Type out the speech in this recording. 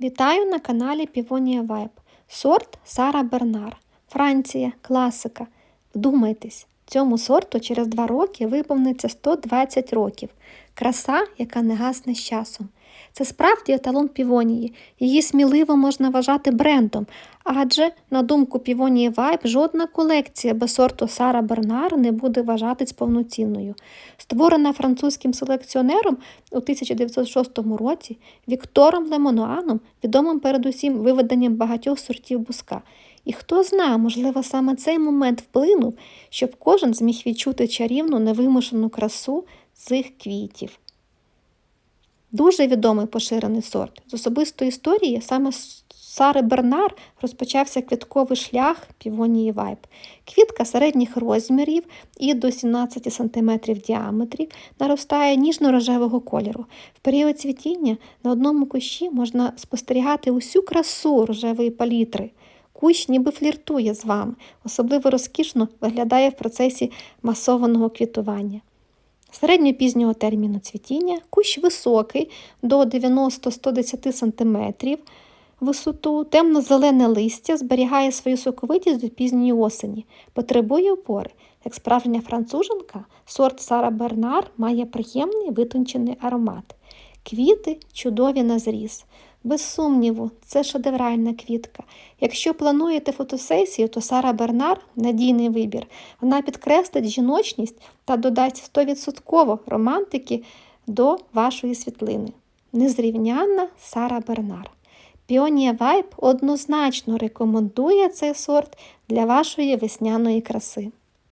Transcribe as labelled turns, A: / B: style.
A: Вітаю на каналі Півонія Вайб. Сорт Сара Бернар. Франція, класика. Вдумайтесь, цьому сорту через два роки виповниться 120 років. Краса, яка не гасне з часом. Це справді еталон півонії. Її сміливо можна вважати брендом, адже, на думку півонії Вайб, жодна колекція без сорту Сара Бернар не буде вважатись повноцінною. Створена французьким селекціонером у 1906 році Віктором Лемонуаном, відомим передусім виведенням багатьох сортів буска. І хто знає, можливо, саме цей момент вплинув, щоб кожен зміг відчути чарівну невимушену красу цих квітів. Дуже відомий поширений сорт. З особистої історії саме з Сари Бернар розпочався квітковий шлях півонії Вайб. Квітка середніх розмірів і до 17 см діаметрі наростає ніжно-рожевого кольору. В період цвітіння на одному кущі можна спостерігати усю красу рожевої палітри. Кущ ніби фліртує з вами, особливо розкішно виглядає в процесі масованого квітування. Середньопізнього терміну цвітіння кущ високий до 90-110 см висоту, темно-зелене листя зберігає свою соковитість до пізньої осені, потребує опори. Як справжня француженка, сорт Сара Бернар має приємний витончений аромат. Квіти чудові на зріз. Без сумніву, це шедевральна квітка. Якщо плануєте фотосесію, то Сара Бернар надійний вибір. Вона підкреслить жіночність та додасть 100% романтики до вашої світлини. Незрівнянна Сара Бернар. Піонія Вайб однозначно рекомендує цей сорт для вашої весняної краси.